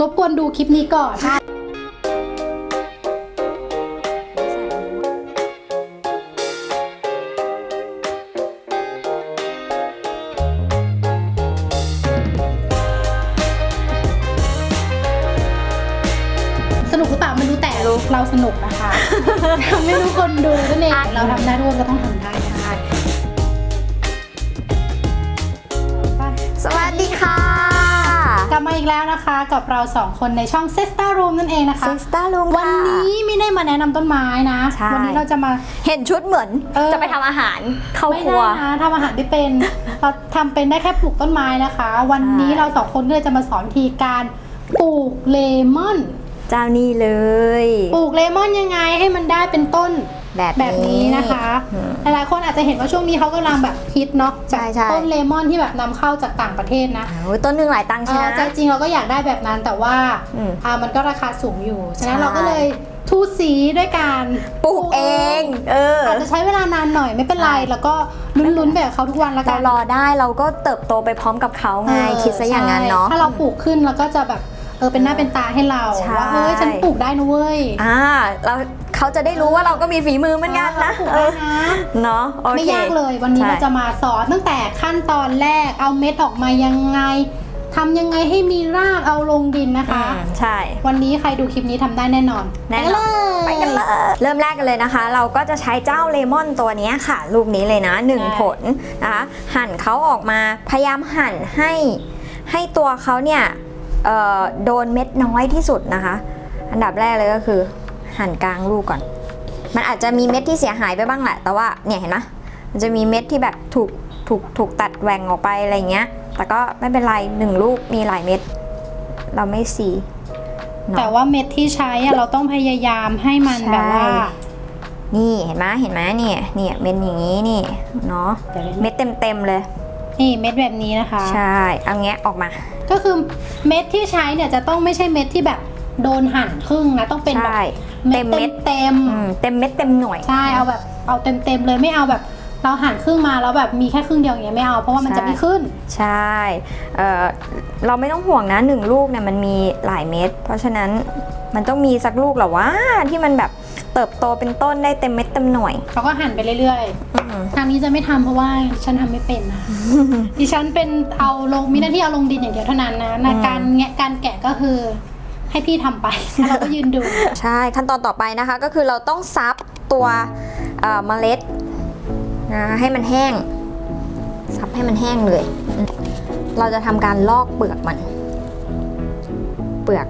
รบกวนดูคลิปนี้ก่อนสนุกหรือเปล่าไม่รู้แต่เราสนุกนะคะทำให้คนดูนั่นเองเราทำได้ทุกคนก็ต้องทำได้นะคะ อีกแล้วนะคะกับเราสองคนในช่อง s ซ s t a Room นั่นเองนะคะซิสเตอร์ลุงวันนี้ไม่ได้มาแนะนำต้นไม้นะใช่วันี้เราจะมาเห็นชุดเหมือนเออจะไปทำอาหารเข้าไม่ครัวได้นะทำอาหารไม่เป็นเราทำเป็นได้แค่ปลูกต้นไม้นะคะ วันนี้ใช่เราสองคนก็เลยจะมาสอนวิธีการปลูกเลมอน เจ้านี่เลย ปลูกเลมอนยังไงให้มันได้เป็นต้น แบบแบบนี้นะคะอืมหลายๆคนอาจจะเห็นว่าช่วงนี้เขากำลังแบบฮิตเนาะใช่ใช่ ต้นเลมอนที่แบบนำเข้าจากต่างประเทศนะโอ้ยต้นหนึ่งหลายตังค์เอใช่ไหมอใจจริงเราก็อยากได้แบบนั้นแต่ว่าอืมอ่ามันก็ราคาสูงอยู่ ฉะนั้นใช่ เราก็เลยทูสีด้วยการปลูกเอง เออ อาจจะใช้เวลานานหน่อยไม่เป็นไร ใช่ แล้วก็ลุ้นๆแบบเขาทุกวันแล้วกัเรานรอได้เราก็เติบโตไปพร้อมกับเขาไงเออคิดซะอย่างนั้นเนาะ ใช่ถ้าเราปลูกขึ้นแล้วก็จะแบบเออเป็นหน้าเป็นตาให้เราใช่ ว่าเฮ้ยฉันปลูกได้นะเว้ย อ่าเรา เขาจะได้รู้ว่าเราก็มีฝีมือเหมือนกันนะปลูกเอได้อนะเนาะโอเคไม่ยากเลยวันนี้ใช่เราจะมาสอนตั้งแต่ขั้นตอนแรกเอาเม็ดออกมายังไงทำยังไงให้มีรากเอาลงดินนะอืคะมใช่ วันนี้ใครดูคลิปนี้ทำได้แน่นอนแน่นอนไปไปกักันนเลเลยยเริ่มแรกกันเลยนะคะ เราก็จะใช้เจ้าเลมอนตัวเนี้ยค่ะ ลูกนี้เลยนะหนึ่งใช่ผลนะคะ หั่นเขาออกมาพยายามหั่นให้ให้ตัวเขาเนี่ยเอ่อโดนเม็ดน้อยที่สุดนะคะ อันดับแรกเลยก็คือ หั่นกลางลูกก่อน มันอาจจะมีเม็ดที่เสียหายไปบ้างแหละ แต่ว่าเนี่ยเห็นไหมมันจะมีเม็ดที่แบบถูกถูกถูกตัดแหว่งออกไปอะไรเงี้ย แต่ก็ไม่เป็นไรหนึ่งลูกมีหลายเม็ด เราไม่ซีเนาะแต่ว่าเม็ดที่ใช้อะเราต้องพยายามให้มันใช่แบบว่า นี่เห็นไหมเห็นไหมเนี่ยเนี่ยเม็ดอย่างนี้นี่เนาะเดี๋ยวเล่นเม็ดเต็มเต็มๆเลย นี่เม็ดแบบนี้นะคะ ใช่เอาแงะออกมา ก็คือเม็ดที่ใช้เนี่ยจะต้องไม่ใช่เม็ดที่แบบโดนหั่นครึ่งนะต้องเป็นแบบใช่ เม็เต็ดมเต็เม็มดเต็มอืมเต็มเม็ดเต็มหน่วย ใช่เอาแบบเอาเต็มเต็มๆเลยไม่เอาแบบเราหั่นครึ่งมาแล้วแบบมีแค่ครึ่งเดียวอย่างเงี้ยไม่เอาเพราะว่ามันจะไม่ขึ้น ใช่เอ่อเราไม่ต้องห่วงนะหนึ่งลูกเนี่ยมันมีหลายเม็ดเพราะฉะนั้นมันต้องมีสักลูกเหรอวะที่มันแบบเติบโตเป็นต้นได้เต็มเม็ดเต็มหน่วยเขาก็หั่นไปเรื่อยอืมๆทางนี้จะไม่ทำเพราะว่าฉันทำไม่เป็นนะดิฉันเป็นเอาลงมีหน้าที่เอาลงดินอย่างเดียวเท่านั้นนะนะการแงะการแกะก็คือ ให้พี่ทำไปแล้วเราก็ยืนดู ใช่ขั้นตอนต่อไปนะคะก็คือเราต้องซับตัวเอ่อเมล็ดนะให้มันแห้ง ซับให้มันแห้งเลย เราจะทำการลอกเปลือกมัน เปลือก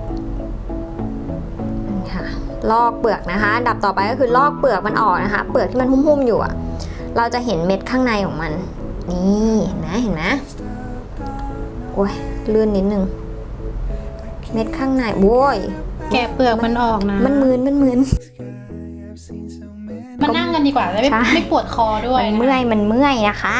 นี่ค่ะลอกเปลือกนะคะอันดับต่อไปก็คือลอกเปลือกมันออกนะคะ เปลือกที่มันหุ้มๆอยู่อะเราจะเห็นเม็ดข้างในของมัน นี่เห็นไหมเห็นไหมโอ้ยเลื่อนนิดนึง เม็ดข้างในโว้ยแกะเปลือกมันออกนะ มันมืนมันมืน มานั่งกันดีกว่าจะไม่ใช่ ไม่ปวดคอด้วยมันนะ เมื่อยมันเมื่อยนะคะ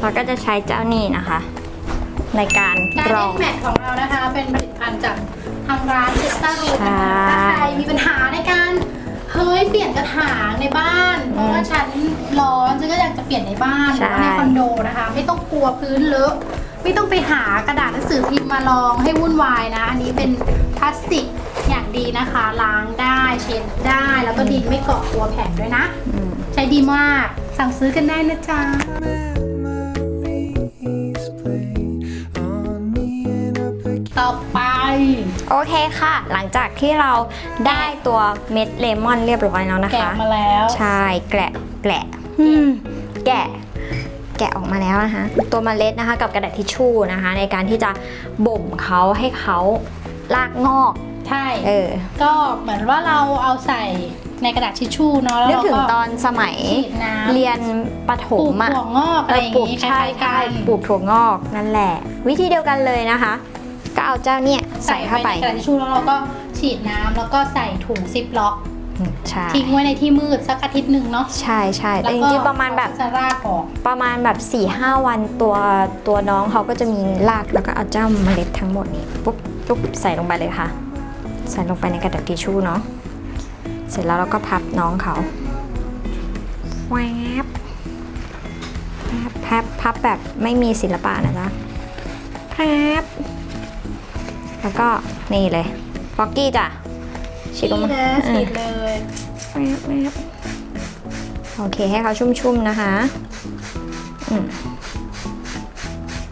เราก็จะใช้เจ้านี่นะคะ ในการการกรเอ็องกแมทของเรานะคะ เป็นผลิตภัณฑ์จากทางร้านเซสตารูใช่นะคะถ้าใครมีปัญหาในการเฮ้ยเปลี่ยนกระถางในบ้าน เพราะว่าฉันร้อนฉันก็อยากจะเปลี่ยนในบ้านหรือว่าในคอนโดนะคะ ไม่ต้องกลัวพื้นเลอะไม่ต้องไปหากระดาษหนังสือพิมพ์มาลองให้วุ่นวายนะ อันนี้เป็นพลาสติกอย่างดีนะคะล้างได้เช็ดได้แล้วก็ดินไม่เกาะตัวแผ่นด้วยนะ อืม ใช้ดีมากสั่งซื้อกันได้นะจ๊ะ อไป โอเคค่ะ หลังจากที่เราได้ตัวเม็ดเลมอนเรียบร้อยแล้วนะแกะคะ มาแล้ว ใช่แกะแกะอืมแกะ แกะออกมาแล้วนะคะ ตัวเมล็ดนะคะ กับกระดาษทิชชู่นะคะ ในการที่จะบ่มเขาให้เขาลากงอก ใช่ เออก็เหมือนว่าเราเอาใส่ในกระดาษทิชชู่เนาะแล้วนึกเราถึงก็ตอนสมัยฉีดน้ำเรียนประถปลูมกอะถั่วงอกอะไรอย่างปลูกงี้คใช่ล้ายๆกัใช่น ปลูกถั่วงอกนั่นแหละ วิธีเดียวกันเลยนะคะ ก็เอาเจ้าเนี่ยใส่เข้าไปในกระดาษทิชชู่แล้วเราก็ฉีดน้ำแล้วก็ใส่ถุงซิปล็อกอืมใช่ทิ้งไว้ในที่มืดสักอาทิตย์หนึ่งเนาะใช่ใช่แต่แล้วจก็ริงๆประมาณแบบจะรากออก ประมาณแบบ4ี่ห้าวันตัวตัวน้องเขาก็จะมีรากแล้วก็เอาเจ้าเมล็ดทั้งหมดนี้ปุ๊บปุ๊บใส่ลงไปเลยค่ะ ใส่ลงไปในกระดาษทิชชู่เนาะเสร็จแล้วเราก็พับน้องเขาแวบพับพับพับแบบไม่มีศิลปะนะจ๊ะพับ แล้วก็นี่เลยฟอกกี้จ้ะฉีดลงมานะเอฉีอดเลยแวบแวบโอเคให้เขาชุ่มๆนะคะอืม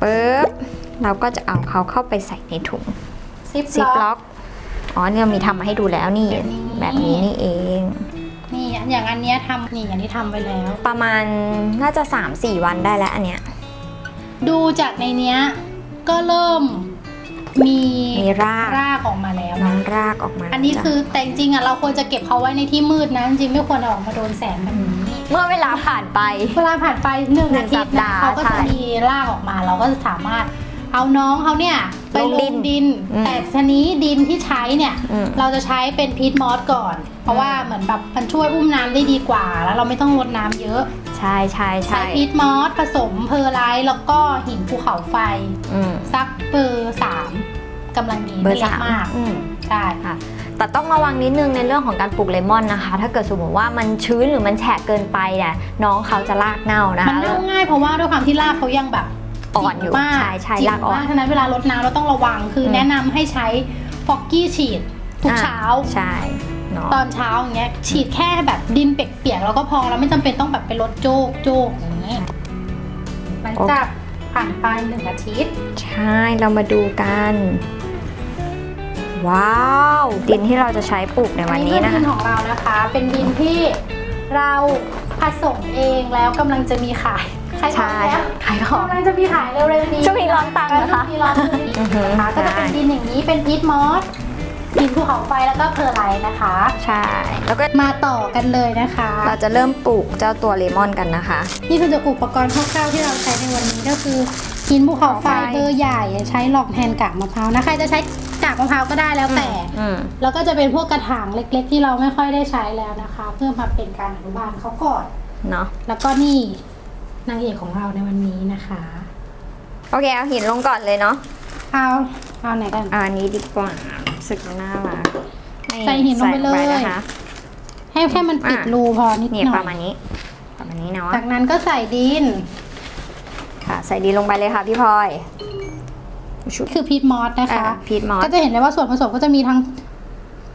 ปึ๊บเราก็จะเอาเขาเข้าไปใส่ในถุงซิปซิปล็ล็ออกกอ๋อเนี่ยมีทำมาให้ดูแล้วนี่แบบนี้แบบนี้นี่เอง นี่อย่างอันเนี้ยทำนี่อย่างที่ทำไว้แล้ว ประมาณน่าจะ 3-4 วันได้แล้วอันเนี้ยดูจากในเนี้ยก็เริ่ม มีมีราก รากออกมาแล้วน้อนะงรากออกมาอันนี้จ้ะคือแต่จริงๆอะเราควรจะเก็บเขาไว้ในที่มืดนะจริงๆไม่ควรเอาออกมาโดนแสงแบบนี้เมื่อเวลาผ่านไป เวลาผ่านไปหนึ่งหนึ่อางทิสัตปย์ดานะห์เขาก็ใช่จะมีรากออกมา เราก็จะสามารถเอาน้องเขาเนี่ยไปลลงดิงนดิน อืมแต่ชนี้ดินที่ใช้เนี่ย อืม เราจะใช้เป็นพีทมอสก่อน เพราะว่าเหมือนแบบมันช่วยอุ้มน้ำได้ดีกว่า แล้วเราไม่ต้องรดน้ำเยอะ ใช่ใช่ใช้ใช่พีทมอสผสมเพอร์ไลท์แล้วก็หินภูเขาไฟ อืมสักเบอร์สามกำลังดีเบอร์ไม่เล็สากมมาก อืม ใช่ ค่ะแต่ต้องระวังนิดนึงในเรื่องของการปลูกเลมอนนะคะ ถ้าเกิดสมมติว่ามันชื้นหรือมันแฉะเกินไปเนี่ยน้องเขาจะรากเน่านะมันคะ เน่าง่ายเพราะว่าด้วยความที่รากเขายังแบบอ่อนอยู่จิ๋วมากใช่ใช่จิ๋วรากอ่อนมฉะนั้นเวลารดน้ำเราต้องระวังคืออม แนะนำให้ใช้ฟอกกี้ฉีดทุกเช้า ใช่ เนาะตอนเช้าอย่างเงี้ยฉีดแค่แบบดินเปียกๆแล้วก็พอแล้วไม่จำเป็นต้องแบบไปรดโจกโจกอย่างนี้หลังจากผ่านไปหนึ่งอาทิตย์ ใช่เรามาดูกัน ว้าว ดินที่เราจะใช้ปลูกในวันนี้อันะเป็ดิคะนของเรานะคะ เป็นดินที่เราผสมเองแล้วกำลังจะมีขายขายของแล้วขายของ กำลังจะมีขายเร็วๆนี้ช่วงนี้ร้อนตังค์นะคะช่วงนี้ร้อนตังค์อือหือนะคะก็จะเป็นดินอย่างนี้เป็นพีทมอส ดินภูเขาไฟแล้วก็เพอร์ไลท์นะคะ ใช่ แล้วก็มาต่อกันเลยนะคะ เราจะเริ่มปลูกเจ้าตัวเลมอนกันนะคะ นี่คือจะอุปกรณ์คร่าวๆที่เราใช้ในวันนี้ก็คือหินภูเขาไฟภูเขาไฟเบอร์ใหญ่ใช้หลอกแทนกากมะพร้าวนะใครจะใช้กากมะพร้าวก็ได้แล้วแต่อืมแล้วก็จะเป็นพวกกระถางเล็ก ๆ ที่เราไม่ค่อยได้ใช้แล้วนะคะ เพื่อมาเป็นการอนุบาลเขาก่อน เนาะแล้วก็นี่นางเอกของเราในวันนี้นะคะ โอเคเอาหินลงก่อนเลยเนาะเอาเอาไหนกันเอาอันนี้ดีกว่า รู้สึกน่ารักใส่หินลงไปเลยใส่นะคะ ให้แค่มันปิดอะ รูพอนิดเนี่ยหน่ปอระมาณยนี้ ประมาณนี้เนาะจากนั้นก็ใส่ดิน ค่ะ ใส่ดีลงไปเลยค่ะพี่พลอยชุบคือพีทมอสนะคะพีทมอสก็จะเห็นได้ว่าส่วนผสมก็จะมีทั้ง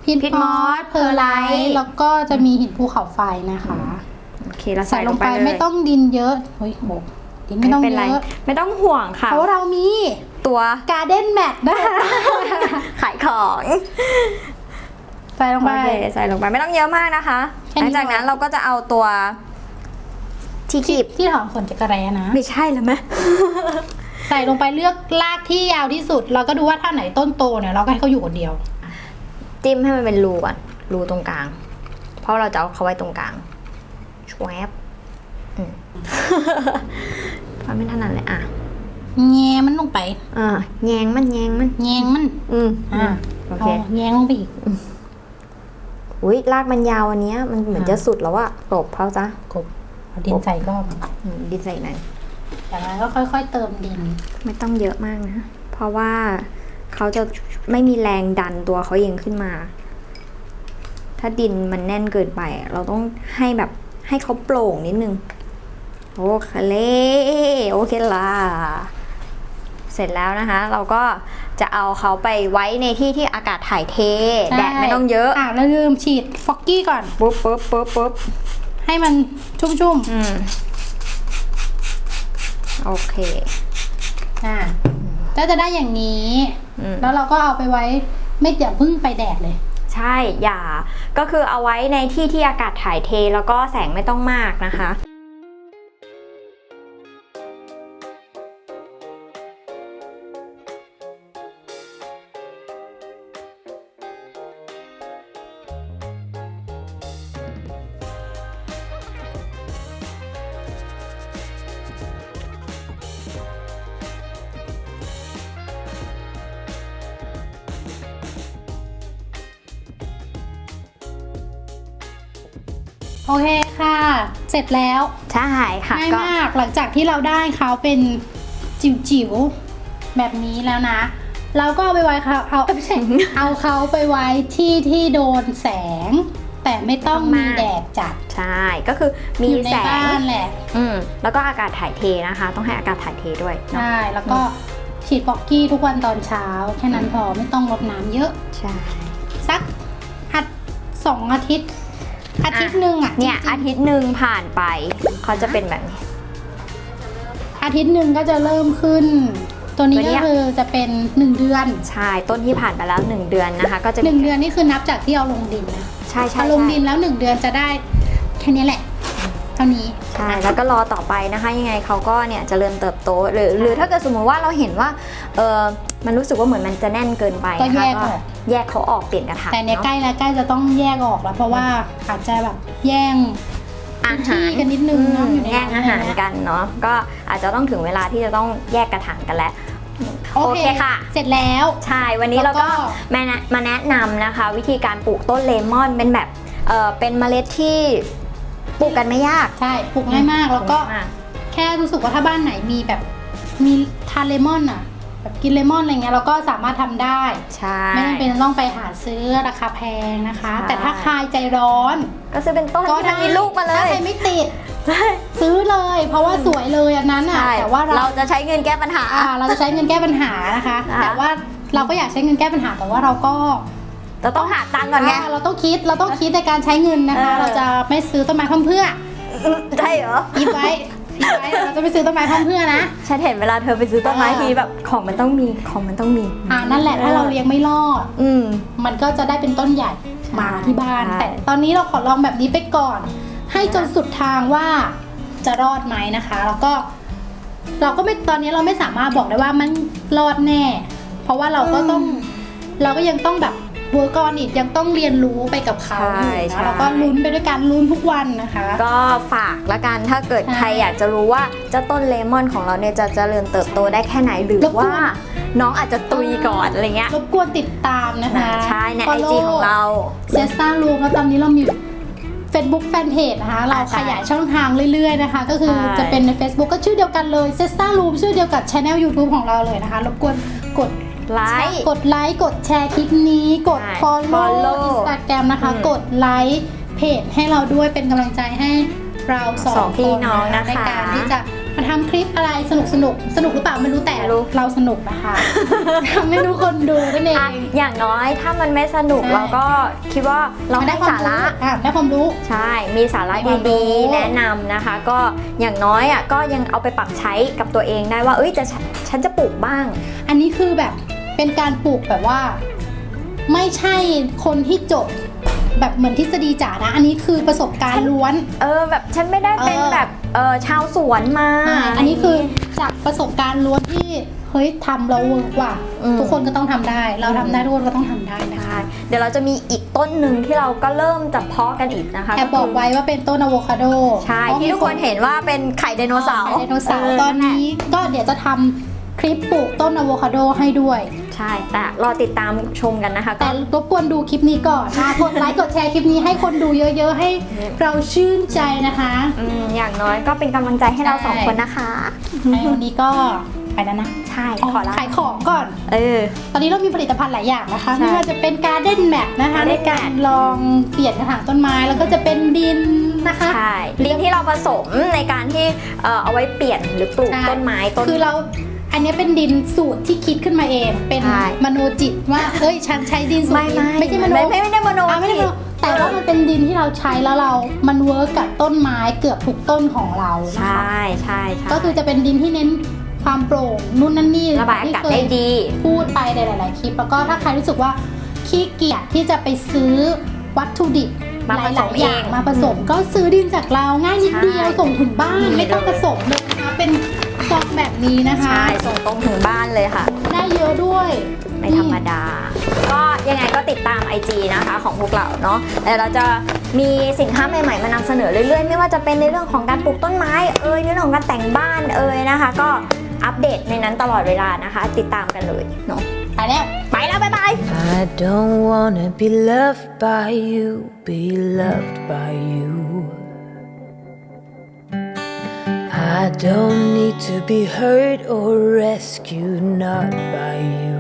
พีทพีทมมออสสเพอร์ไลท์แล้วก็จะมีหินภูเขาไฟนะคะ โอเคเราใส่ใส่ลลงงไปไปเลย ไม่ต้องดินเยอะเฮ้ยโห ดินไม่ไม่ต้องเป็นเยไร อะไม่ต้องห่วงค่ะ เพราะเรามีตัวการ์เด้นแมทนะคะ ขายของใส่ลงโอไปเคใส่ลงไปไม่ต้องเยอะมากนะคะ แค่หนี้ลังจากนั้นเราก็จะเอาตัวที่คีบที่ถอนขนจักรแร้นะ ไม่ใช่แล้วไหม ใส่ลงไปเลือกรากที่ยาวที่สุด เราก็ดูว่าถ้าไหนต้นโตเนี่ยเราก็ให้เขาอยู่คนเดียว จิ้มให้มันเป็นรูก่อนรูตรงกลาง เพราะเราจะเอาเขาไว้ตรงกลางชวบอืม พอไม่ถนัดเลยอะแงมันลงไป อ่าแยงมันแยงมัน แงงมัน อืมอ่า โอเคแงงลงไปอีก อุ้ยรากมันยาวอันเนี้ย มันเหมือนอ่าจะสุดแล้วอะกลบเขาซะกบเอาดินใส่ก็อืมดินใส่หน่อยจากนั้นก็ค่อยๆเติมดิน ไม่ต้องเยอะมากนะ เพราะว่าเขาจะไม่มีแรงดันตัวเขาเองขึ้นมา ถ้าดินมันแน่นเกินไปอะเราต้องให้แบบให้เขาโปร่งนิดนึง โอเคโอเคล่ะเสร็จแล้วนะคะ เราก็จะเอาเขาไปไว้ในที่ที่อากาศถ่ายเท แดดไม่ต้องเยอะอ่าแล้วลืมฉีดฟอกกี้ก่อนปุ๊บปุ๊บปุ๊บปุ๊บให้มันชุ่มอืมโอเคๆอ่าก็จะได้อย่างนี้อืมแล้วเราก็เอาไปไว้ไม่อย่าเพึ่งไปแดดเลย ใช่ อย่า ก็คือเอาไว้ในที่ที่อากาศถ่ายเทแล้วก็แสงไม่ต้องมากนะคะ โอเคค่ะ เสร็จแล้วใช่ค่ะง่ายก็มากหลังจากที่เราได้เขาเป็นจิ๋วๆแบบนี้แล้วนะ เราก็เอาไปไว้เขาเอาเอ้ยไม่ใช่เอาเขาไปไว้ที่ที่โดนแสง แต่ไม่ต้องมีแดดจัดใช่ก็คือมีอยู่ในแสบ้างนแหละอืมแล้วก็อากาศถ่ายเทนะคะ ต้องให้อากาศถ่ายเทด้วยเนาะใช่แล้วก็ฉีดฟอกกี้ทุกวันตอนเช้า แค่นั้นพอไม่ต้องรดน้ำเยอะ ใช่สักอาทสองอาทิตย์ อาทิตย์หนึ่งอะเนี่ยจริงๆอาทิตย์หนึ่งผ่านไป เขาจะเป็นแบบนี้ อาทิตย์หนึ่งก็จะเริ่มขึ้น ตัวนี้ตัวเนี้ก็ย คือจะเป็นหนึ่งเดือนใช่ต้นที่ผ่านไปแล้วหนึ่งเดือนนะคะ ก็จะหนึ่งเดือนนี่คือนับจากที่เอาลงดินนะใช่ใช่พอลงใช่ดินแล้วหนึ่งเดือนจะได้แค่นี้แหละ เท่านี้ใช่แล้วก็รอต่อไปนะคะ ยังไงเขาก็เนี่ยจเจริญเติบโตหรือหรือถ้าเกิดสมมติว่าเราเห็นว่าเออมันรู้สึกว่าเหมือนมันจะแน่นเกินไปก็นะคะแยกออก แยกเขาออกเปลี่ยนกระถางแต่เนี่ยอะใกล้แล้วใกล้จะต้องแยกออกแล้ว เพราะว่าอาจจะแบบแย่งอาหารที่กันนิดนึงเนอะอืมอยู่ในแย่งอาหารนั้นนะกันเนาะก็อาจจะต้องถึงเวลาที่จะต้องแยกกระถางกันแล้วโอโอเคเคค่ะ เสร็จแล้วใช่วันนี้แล้เราวก็ก็มาแนะมาแนะนำนะคะ วิธีการปลูกต้นเลมอนเป็นแบบเออเป็นเมล็ดที่ปลูกกันไม่ยากใช่ปลูกง่ายมากแล้วก็ปลูง่ายมาแค่รู้สึกว่าถ้าบ้านไหนมีแบบมีทานเลมอนอะ แบบกินเลมอนอะไรเงี้ยเราก็สามารถทำได้ ใช่ ไม่จำเป็นต้องไปหาซื้อราคาแพงนะคะใช่แต่ถ้าใครใจร้อน ก็ซื้อเป็นต้นก็ที่มันมีลูกมาเลถ้ายใครไม่ติดซื้อเลย เพราะว่าสวยเลยอันนั้นอะใช่แต่ว่าเราเราจะใช้เงินแก้ปัญหาอ่าเราจะใช้เงินแก้ปัญหานะคะนะคะ แต่ว่าเราก็อยากใช้เงินแก้ปัญหาแต่ว่าเราก็เราต้องหาตังค์ก่อนไงอ่าเราต้องคิดเราต้องคิดในการใช้เงินนะคะเออเราจะไม่ซื้อต้นไม้พร่ำเพรื่อใช่เหรอคิดไว้ คิดไว้เราจะไม่ซื้อต้นไม้พร่ำเพรื่อนะ ฉันเห็นเวลาเธอไปซื้อต้นไม้เออทีแบบของมันต้องมีของมันต้องมี อ่านั่นแหละถ้าเราเลี้ยงไม่รอด อืม มันก็จะได้เป็นต้นใหญ่มาที่บ้าน ใช่ แต่ตอนนี้เราขอลองแบบนี้ไปก่อน ให้จนสุดทางว่าจะรอดไหมนะคะ แล้วก็ เราก็ไม่ตอนนี้เราไม่สามารถบอกได้ว่ามันรอดแน่ เพราะว่าเราก็ต้อง เราก็ยังต้องแบบ เวิร์กอนอีกยังต้องเรียนรู้ไปกับเขาอยู่ใช่ นะใช่แล้วก็ลุ้นไปด้วยกันลุ้นทุกวันนะคะ ก็ฝากละกันถ้าเกิดใช่ใครอยากจะรู้ว่าเจ้าต้นเลมอนของเราเนี่ยจะเจริญเติบโตได้แค่ไหนหรือรบกวน ว่า น้องอาจจะตุยก่อนอะไรเงี้ยรบกวนติดตามนะคะใช่ในไอจีของเรา เซสตารูมแล้วตอนนี้เรามี Facebook Fanpage นะคะ เราใช่ขยายช่องทางเรื่อยๆนะคะ ก็คือใช่ จะเป็นใน Facebook ก็ชื่อเดียวกันเลยเซสตารูมชื่อเดียวกับช anel YouTube ของเราเลยนะคะ รบกวนกด ไลค์ กดไลค์ กดแชร์คลิปนี้ กด ใช่ follow follow Instagram นะคะ อืมกดไลค์เพจให้เราด้วยเป็นกำลังใจให้เราสองสองพี่คนน้องนะคะในการที่จะมาทำคลิปอะไรสนุกสนุกๆสนุกหรือเปล่าไม่รู้แต่ไม่รู้ เราสนุกนะคะ ทำให้ทุกคนดูนั่นเองอะอย่างน้อยถ้ามันไม่สนุกใช่ เราก็คิดว่าเราได้ได้ความสาระ อะได้ความรู้ ใช่ มีสาระได้ความรู้ ดีๆ แนะนำนะคะ ก็อย่างน้อยอะก็ยังเอาไปปรับใช้กับตัวเองได้ว่า เอ้ยจะฉันฉันจะปลูกบ้าง อันนี้คือแบบ เป็นการปลูกแบบว่า ไม่ใช่คนที่จบแบบเหมือนทฤษฎีจ๋านะ อันนี้คือประสบการณ์ล้วน เออแบบฉันไม่ได้เป็นเออ แบบเออชาวสวนมาอ่าอันนี้คือจากประสบการณ์ล้วนที่เฮ้ยทำเราเวิร์กว่ะอืมทุกคนก็ต้องทำได้ เราทำได้ทุกคนก็ต้องทำได้นะคะ ใช่เดี๋ยวเราจะมีอีกต้นหนึ่งที่เราก็เริ่มจะเพาะกันอีกนะคะแอบบอกไว้ว่าเป็นต้นอะโวคาโดใช่ที่ทุกคนเห็นว่าเป็นไข่ไดโนเสาร์ไดโนเสาร์เตอนนี้ก็เดี๋ยวจะทำคลิปปลูกต้นอะโวคาโดให้ด้วย ใช่ แต่รอติดตามชมกันนะคะก็ แต่รบกวนดูคลิปนี้ก่อนนะกดไลค์กดแชร์คลิปนี้ให้คนดูเยอะๆ ให้เราชื่นใจนะคะอืมอย่างน้อยก็เป็นกำลังใจให้เราใช่สองคนนะคะ ในวันนี้ก็ไปแล้วนะใช่อ๋อขอลาขายของก่อน เออ ตอนนี้เรามีผลิตภัณฑ์หลายอย่างนะคะ ใช่ไม่ว่าจะเป็นการเด้นแมทนะคะ Garden ในการลองเปลี่ยนกระถางต้นไม้ แล้วก็จะเป็นดินนะคะ ใช่ดินที่เราผสมในการที่เอ่อเอาไว้เปลี่ยนหรือปลูกใช่ ต้นไม้ต้น คือเรา อันนี้เป็นดินสูตรที่คิดขึ้นมาเอง เป็นใช่ มโนจิตว่าเอ้ยฉันใช้ดินสูตรไม่นี้ไม่ไม่ใช่มโนไม่ไม่ไม่ได้มโนอะไม่ได้มโนแต่ว่ามันเป็นดินที่เราใช้แล้วเรา มันเวิร์กกับต้นไม้เกือบทุกต้นของเราใชนะคะ่ใช่ใช่ก็คือจะเป็นดินที่เน้นความโปร่งนู่นนั่นนี่ระบายอากาศที่เคได้ดี พูดไปในหลาย ๆ คลิป แล้วก็ถ้าใครรู้สึกว่าขี้เกียจที่จะไปซื้อวัตถุดิบมาหผสลามยๆอย่างเองมาผสม ก็ซื้อดินจากเราง่ายนิดเดียวใช่ส่งถึงบ้านดีไม่ต้องเลย ผสมเลยนะคะเป็น ซองแบบนี้นะคะ ใช่ส่งตรงถึงบ้านเลยค่ะ ได้เยอะด้วยไม่ธรรมดา ก็ยังไงก็ติดตาม IG นะคะของพวกเราเนาะเดี๋ยวเราจะมีสินค้าใหม่ๆ มานำเสนอเรื่อยๆ ไม่ว่าจะเป็นในเรื่องของการปลูกต้นไม้เอ่ยในเรื่องของการแต่งบ้านเอ่ยนะคะ ก็อัปเดตในนั้นตลอดเวลานะคะ ติดตามกันเลยเนาะไปแล้วไปแล้วบ๊ายบาย I don't wanna be loved by you, be loved by you. I don't need to be hurt or rescued, not by